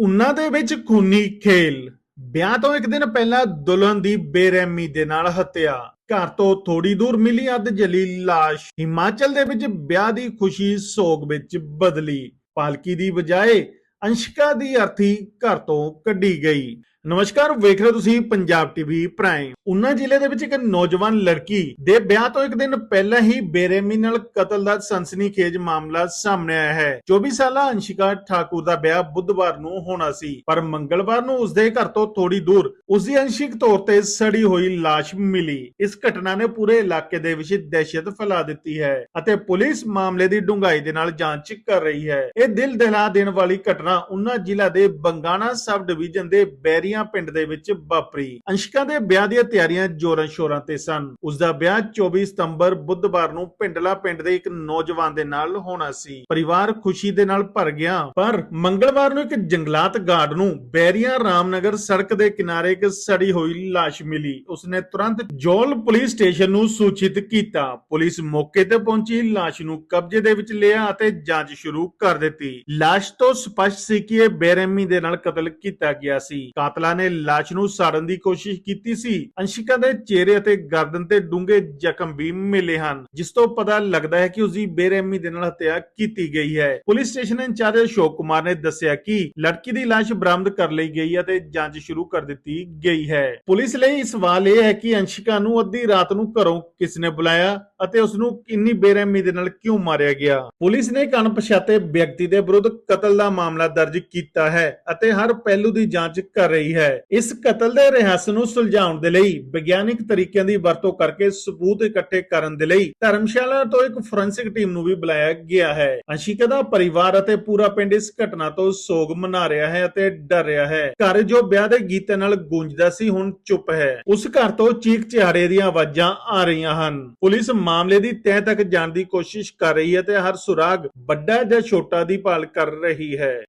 ਉਨ੍ਹਾਂ ਦੇ ਵਿੱਚ ਖੂਨੀ ਖੇਲ। ਵਿਆਹ ਤੋਂ ਇੱਕ ਦਿਨ ਪਹਿਲਾਂ ਦੁਲਹਨ ਦੀ ਬੇਰਹਿਮੀ ਦੇ ਨਾਲ ਹੱਤਿਆ। ਘਰ ਤੋਂ ਥੋੜੀ ਦੂਰ ਮਿਲੀ ਅੱਧ ਜਲੀ ਲਾਸ਼। ਹਿਮਾਚਲ ਦੇ ਵਿੱਚ ਵਿਆਹ ਦੀ ਖੁਸ਼ੀ ਸੋਗ ਵਿੱਚ ਬਦਲੀ। ਪਾਲਕੀ ਦੀ ਬਜਾਏ ਅੰਸ਼ਕਾ ਦੀ ਅਰਥੀ ਘਰ ਤੋਂ ਕੱਢੀ ਗਈ। ਨਮਸਕਾਰ, ਵੇਖ ਰਹੇ ਹੋ ਤੁਸੀਂ ਪੰਜਾਬ ਟੀਵੀ ਪ੍ਰਾਈਮ। ਉਨਾ ਜ਼ਿਲ੍ਹੇ ਦੇ ਵਿੱਚ ਇੱਕ ਨੌਜਵਾਨ ਲੜਕੀ ਦੇ ਵਿਆਹ ਤੋਂ ਇੱਕ ਦਿਨ ਪਹਿਲਾਂ ਹੀ ਬੇਰਹਿਮੀ ਨਾਲ ਕਤਲ ਦਾ ਸਨਸਨੀਖੇਜ ਮਾਮਲਾ ਸਾਹਮਣੇ ਆਇਆ ਹੈ। 24 ਸਾਲਾ ਅੰਸ਼ਿਕਾ ਠਾਕੁਰ ਦਾ ਵਿਆਹ ਬੁੱਧਵਾਰ ਨੂੰ ਹੋਣਾ ਸੀ, ਪਰ ਮੰਗਲਵਾਰ ਨੂੰ ਉਸਦੇ ਘਰ ਤੋਂ ਥੋੜੀ ਦੂਰ ਉਸਦੀ ਅੰਸ਼ਿਕ ਤੌਰ ਤੇ ਸੜੀ ਹੋਈ ਲਾਸ਼ ਮਿਲੀ। ਇਸ ਘਟਨਾ ਨੇ ਪੂਰੇ ਇਲਾਕੇ ਦੇ ਵਿੱਚ ਦਹਿਸ਼ਤ ਫੈਲਾ ਦਿੱਤੀ ਹੈ ਅਤੇ ਪੁਲਿਸ ਮਾਮਲੇ ਦੀ ਡੂੰਘਾਈ ਦੇ ਨਾਲ ਜਾਂਚ ਕਰ ਰਹੀ ਹੈ। ਇਹ ਦਿਲ ਦਹਿਲਾ ਦੇਣ ਵਾਲੀ ਘਟਨਾ ਉਨਾ ਜ਼ਿਲ੍ਹਾ ਦੇ ਬੰਗਾਣਾ ਸਬ ਡਿਵੀਜ਼ਨ ਦੇ ਬੈਰੀ ਬੈਰੀਆਂ ਪਿੰਡ ਦੇ ਵਿੱਚ ਵਾਪਰੀ। ਅੰਸ਼ਕਾ ਦੇ ਵਿਆਹ ਦੀਆਂ ਤਿਆਰੀਆਂ ਜੋਰਾਂ ਸ਼ੋਰਾਂ ਤੇ ਸਨ। ਉਸ ਦਾ ਵਿਆਹ 24 ਸਤੰਬਰ, ਬੁੱਧਵਾਰ ਨੂੰ ਪਿੰਡਲਾ ਪਿੰਡ ਦੇ ਇੱਕ ਨੌਜਵਾਨ ਦੇ ਨਾਲ ਹੋਣਾ ਸੀ। ਪਰਿਵਾਰ ਖੁਸ਼ੀ ਦੇ ਨਾਲ ਭਰ ਗਿਆ, ਪਰ ਮੰਗਲਵਾਰ ਨੂੰ ਇੱਕ ਜੰਗਲਾਤ ਗਾਰਡ ਨੂੰ ਬੈਰੀਆਂ ਰਾਮਨਗਰ ਸੜਕ ਦੇ ਕਿਨਾਰੇ ਇੱਕ ਸੜੀ ਹੋਈ ਲਾਸ਼ ਮਿਲੀ। ਉਸਨੇ ਤੁਰੰਤ ਜੋਲ ਪੁਲਿਸ ਸਟੇਸ਼ਨ ਨੂੰ ਸੂਚਿਤ ਕੀਤਾ। ਪੁਲਿਸ ਮੌਕੇ ਤੇ ਪਹੁੰਚੀ, ਲਾਸ਼ ਨੂੰ ਕਬਜ਼ੇ ਦੇ ਵਿੱਚ ਲਿਆ ਅਤੇ ਜਾਂਚ ਸ਼ੁਰੂ ਕਰ ਦਿੱਤੀ। ਲਾਸ਼ ਤੋਂ ਸਪਸ਼ਟ ਸੀ ਕਿ ਇਹ ਬੇਰਹਿਮੀ ਦੇ ਨਾਲ ਕਤਲ ਕੀਤਾ ਗਿਆ ਸੀ। ਕਾਤਲ ਨੇ ਲਾਸ਼ ਨੂੰ ਸਾੜਨ ਦੀ ਕੋਸ਼ਿਸ਼ ਕੀਤੀ ਸੀ। ਅੰਸ਼ਿਕਾ ਦੇ ਚਿਹਰੇ ਅਤੇ ਗਰਦਨ ਤੇ ਡੂੰਘੇ ਜ਼ਖਮ ਵੀ ਮਿਲੇ ਹਨ, ਜਿਸ ਤੋਂ ਪਤਾ ਲੱਗਦਾ ਹੈ ਕਿ ਉਸਦੀ ਬੇਰਹਿਮੀ ਦੇ ਨਾਲ ਹੱਤਿਆ ਕੀਤੀ ਗਈ ਹੈ। Police station incharge Ashok Kumar ਨੇ ਦੱਸਿਆ ਕਿ ਲੜਕੀ ਦੀ ਲਾਸ਼ ਬਰਾਮਦ ਕਰ ਲਈ ਗਈ ਹੈ ਤੇ ਜਾਂਚ ਸ਼ੁਰੂ ਕਰ ਦਿੱਤੀ ਗਈ ਹੈ। ਪੁਲਿਸ ਲਈ ਸਵਾਲ ਇਹ ਹੈ ਕਿ ਅੰਸ਼ਿਕਾ ਨੂੰ ਅੱਧੀ ਰਾਤ ਨੂੰ ਘਰੋਂ ਕਿਸ ਨੇ ਬੁਲਾਇਆ? ਅਤੇ ਉਸ ਨੂੰ ਇੰਨੀ ਬੇਰਹਿਮੀ ਦੇ ਨਾਲ ਕਿਉਂ ਮਾਰਿਆ ਗਿਆ? ਪੁਲਿਸ ਨੇ ਇੱਕ ਅਣਪਛਾਤੇ ਵਿਅਕਤੀ ਦੇ ਵਿਰੁੱਧ ਕਤਲ ਦਾ ਮਾਮਲਾ ਦਰਜ ਕੀਤਾ ਹੈ ਅਤੇ ਹਰ ਪਹਿਲੂ ਦੀ ਜਾਂਚ ਕਰ ਰਹੀ ਹੈ। ਇਸ ਕਤਲ ਦੇ ਰਹੱਸ ਨੂੰ ਸੁਲਝਾਉਣ ਦੇ ਲਈ, ਵਿਗਿਆਨਿਕ ਤਰੀਕਿਆਂ ਦੀ ਵਰਤੋਂ ਕਰਕੇ ਸਬੂਤ ਇਕੱਠੇ ਕਰਨ ਦੇ ਲਈ ਧਰਮਸ਼ਾਲਾ ਤੋਂ ਇੱਕ ਫੋਰੈਂਸਿਕ ਟੀਮ ਨੂੰ ਵੀ ਬੁਲਾਇਆ ਗਿਆ ਹੈ। ਅੰਸ਼ਿਕਾ ਦਾ ਪਰਿਵਾਰ ਅਤੇ ਪੂਰਾ ਪਿੰਡ ਇਸ ਘਟਨਾ ਤੋਂ ਸੋਗ ਮਨਾ ਰਿਹਾ ਹੈ ਅਤੇ ਡਰ ਰਿਹਾ ਹੈ। ਘਰ ਜੋ ਵਿਆਹ ਦੇ ਗੀਤਾਂ ਨਾਲ ਗੂੰਜਦਾ ਸੀ, ਹੁਣ ਚੁੱਪ ਹੈ। ਉਸ ਘਰ ਤੋਂ ਚੀਕ ਚਿਹਾੜੇ ਦੀਆਂ ਆਵਾਜ਼ਾਂ ਆ ਰਹੀਆਂ ਹਨ। ਪੁਲਿਸ ਮਾਮਲੇ ਦੀ ਤਹਿ ਤੱਕ ਜਾਣ ਦੀ ਕੋਸ਼ਿਸ਼ ਕਰ ਰਹੀ ਹੈ ਤੇ ਹਰ ਸੁਰਾਗ ਵੱਡਾ ਜਾਂ ਛੋਟਾ ਦੀ ਭਾਲ ਕਰ ਰਹੀ ਹੈ।